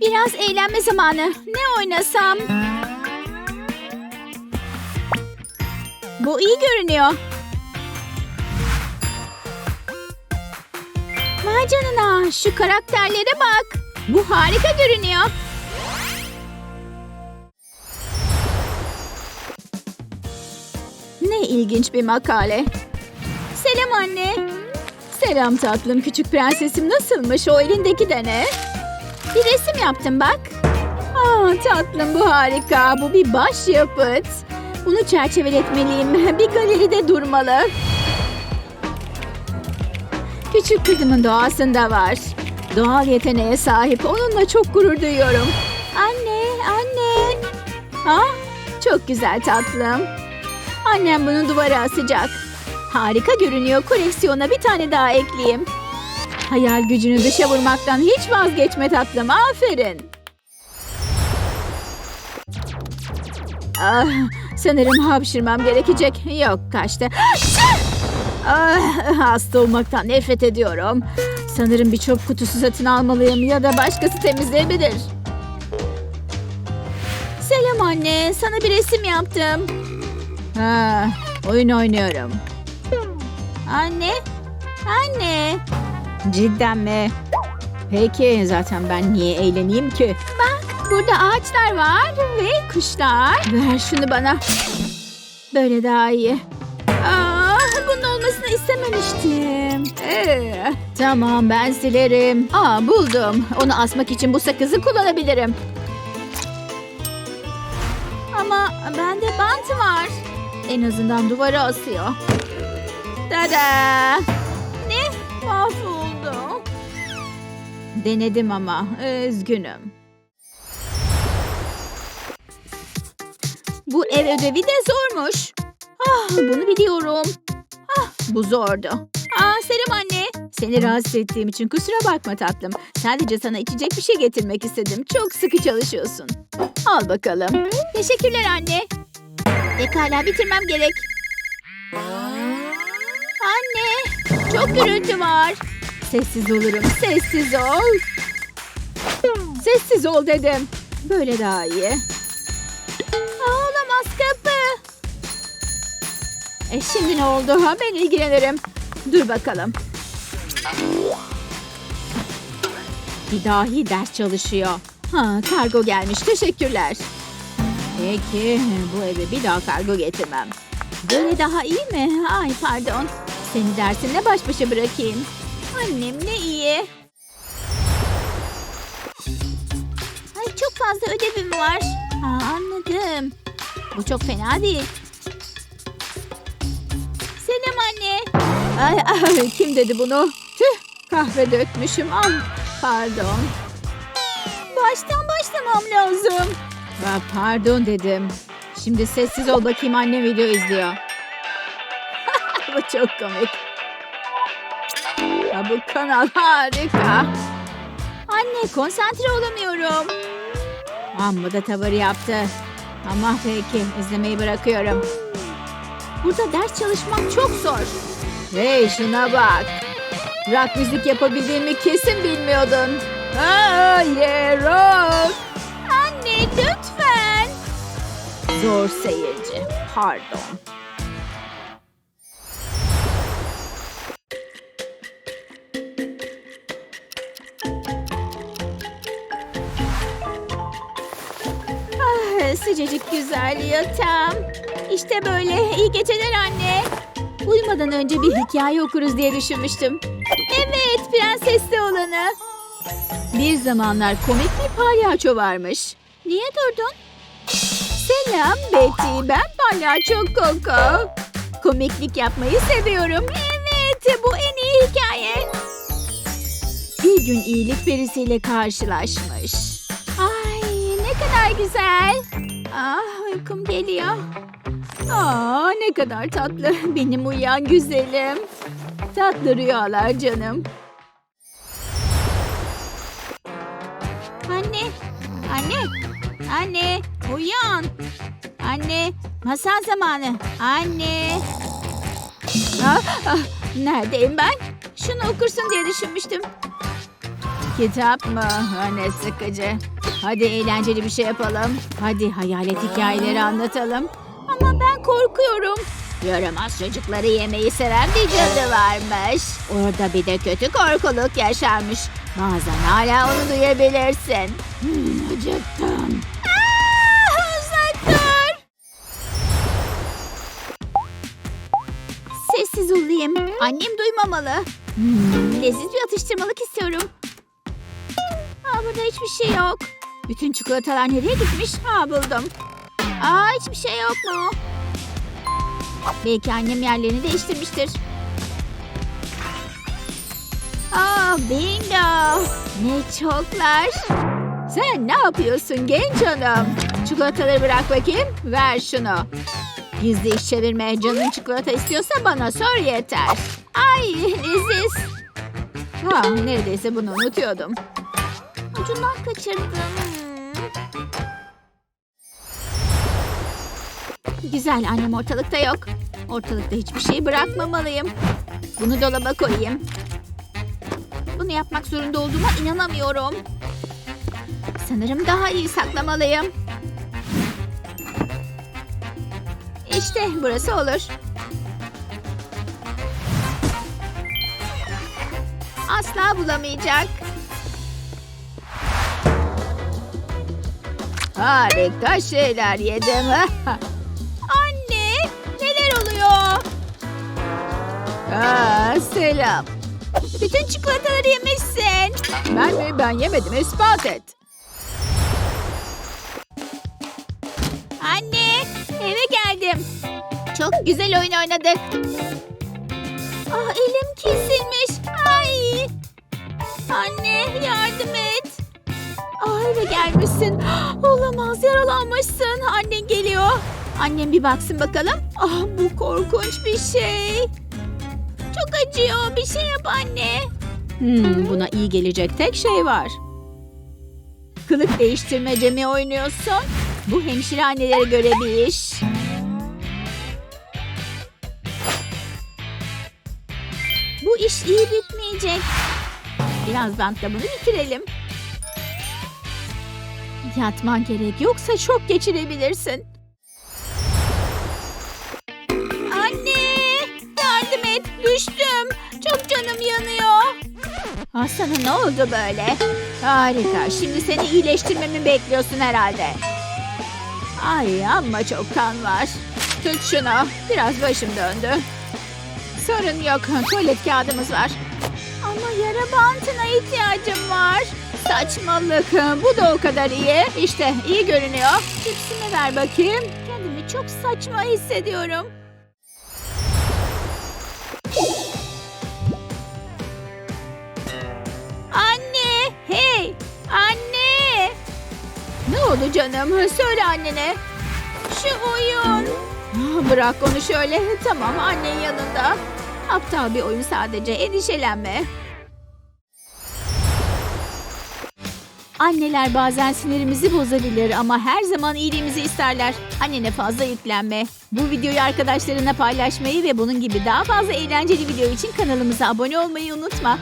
Biraz eğlenme zamanı. Ne oynasam? Bu iyi görünüyor. Vay canına şu karakterlere bak. Bu harika görünüyor. Ne ilginç bir makale. Selam anne. Selam tatlım küçük prensesim nasılmış o elindeki de ne? Bir resim yaptım bak. Aa tatlım bu harika. Bu bir başyapıt. Bunu çerçeveletmeliyim. Bir galeride durmalı. Küçük kızımın doğasında var. Doğal yeteneğe sahip. Onunla çok gurur duyuyorum. Anne, anne. Ha? Çok güzel tatlım. Annem bunu duvara asacak. Harika görünüyor. Koleksiyona bir tane daha ekleyeyim. Hayal gücünü dışa vurmaktan hiç vazgeçme tatlım. Aferin. Ah, sanırım hapşırmam gerekecek. Yok kaçtı. Ah, hasta olmaktan nefret ediyorum. Sanırım bir çöp kutusu satın almalıyım ya da başkası temizleyebilir. Selam anne, sana bir resim yaptım. Ha, oyun oynuyorum. Anne, anne. Cidden mi? Peki zaten ben niye eğleneyim ki? Bak burada ağaçlar var ve kuşlar. Ver şunu bana. Böyle daha iyi. Aa, bunun olmasını istememiştim. Ee, tamam ben silerim. Aa buldum. Onu asmak için bu sakızı kullanabilirim. Ama bende bant var. En azından duvara asıyor. Tada! Ne? Mahvoldu. Denedim ama üzgünüm. Bu ev ödevi de zormuş. Ah, bunu biliyorum. Ah, bu zordu. Aa, selam anne. Seni rahatsız ettiğim için kusura bakma tatlım. Sadece sana içecek bir şey getirmek istedim. Çok sıkı çalışıyorsun. Al bakalım. Teşekkürler anne. Pekala bitirmem gerek. Anne, çok gürültü var. Sessiz olurum, sessiz ol. Sessiz ol dedim. Böyle daha iyi. Aa, olamaz kapı. E şimdi ne oldu? Ha, ben ilgilenirim. Dur bakalım. Bir dahi ders çalışıyor. Ha, kargo gelmiş. Teşekkürler. Peki, bu eve bir daha kargo getirmem. Böyle daha iyi mi? Ay pardon. Seni dersinle baş başa bırakayım. Annem ne iyi. Ay çok fazla ödevim var. Ha, anladım. Bu çok fena değil. Selam anne. Ay, ay, kim dedi bunu? Tüh kahve dökmüşüm. Ah, pardon. Baştan başlamam lazım. Ha, pardon dedim. Şimdi sessiz ol bakayım annem video izliyor. bu çok komik. Bu kanal harika. Anne konsantre olamıyorum. Amma da tavır yaptı. Ama peki izlemeyi bırakıyorum. Burada ders çalışmak çok zor. Hey şuna bak. Rock müzik yapabildiğimi kesin bilmiyordun. Yeah, rock. Anne lütfen. Zor seyirci. Pardon. Sıcacık güzel yatağım. İşte böyle. İyi geceler anne. Uyumadan önce bir hikaye okuruz diye düşünmüştüm. Evet, prensesli olanı. Bir zamanlar komik bir palyaço varmış. Niye durdun? Selam Betty, ben palyaço Coco. Komiklik yapmayı seviyorum. Evet, bu en iyi hikaye. Bir gün iyilik perisiyle karşılaşmış. Ne kadar güzel. Ah uykum geliyor. Aa ne kadar tatlı. Benim uyuyan güzelim. Tatlı rüyalar canım. Anne, anne, anne, uyan. Anne, masal zamanı. Anne. Ah, ah, neredeyim ben? Şunu okursun diye düşünmüştüm. Kitap mı? Ha, ne sıkıcı. Hadi eğlenceli bir şey yapalım. Hadi hayalet hikayeleri anlatalım. Ama ben korkuyorum. Yaramaz çocukları yemeyi seven bir cadı varmış. Orada bir de kötü korkuluk yaşarmış. Bazen hala onu duyabilirsin. Hmm, acıktım. Aa, uzak dur. Sessiz olayım. Annem duymamalı. Hmm, leziz bir atıştırmalık istiyorum. Aa, burada hiçbir şey yok. Bütün çikolatalar nereye gitmiş? Ha buldum. Aa hiçbir şey yok mu? Belki annem yerlerini değiştirmiştir. Aa bingo. Ne çoklar. Sen ne yapıyorsun genç hanım? Çikolataları bırak bakayım. Ver şunu. Gizli iş çevirmeye canın çikolata istiyorsa bana sor yeter. Ay leziz. Ha neredeyse bunu unutuyordum. Ucundan kaçırdım. Güzel annem ortalıkta yok. Ortalıkta hiçbir şey bırakmamalıyım. Bunu dolaba koyayım. Bunu yapmak zorunda olduğuma inanamıyorum. Sanırım daha iyi saklamalıyım. İşte burası olur. Asla bulamayacak. Harika şeyler yedim. Aa, selam. Bütün çikolataları yemişsin. Ben mi? Ben yemedim. ispat et. Anne, eve geldim. Çok güzel oyun oynadık. Ah elim kesilmiş. Ay. Anne yardım et. Ah eve gelmişsin. Olamaz yaralanmışsın. Annen geliyor. Annem bir baksın bakalım. Ah bu korkunç bir şey. Çok acıyor. Bir şey yap anne. Hmm, buna iyi gelecek tek şey var. Kılık değiştirmece mi oynuyorsun? Bu hemşire annelere göre bir iş. Bu iş iyi bitmeyecek. Biraz bantla bunu bitirelim. Yatman gerek yoksa şok geçirebilirsin. Ah sana ne oldu böyle? Harika. Şimdi seni iyileştirmemi bekliyorsun herhalde. Ay amma çok kan var. Tut şunu. Biraz başım döndü. Sorun yok. Tuvalet kağıdımız var. Ama yara bantına ihtiyacım var. Saçmalık. Bu da o kadar iyi. İşte iyi görünüyor. Cipsimi ver bakayım. Kendimi çok saçma hissediyorum. Oldu canım? Söyle annene. Şu oyun. Ah, Bırak onu şöyle. Tamam annen yanında. Aptal bir oyun sadece. Endişelenme. Anneler bazen sinirimizi bozabilir ama her zaman iyiliğimizi isterler. Annene fazla yüklenme. Bu videoyu arkadaşlarına paylaşmayı ve bunun gibi daha fazla eğlenceli video için kanalımıza abone olmayı unutma.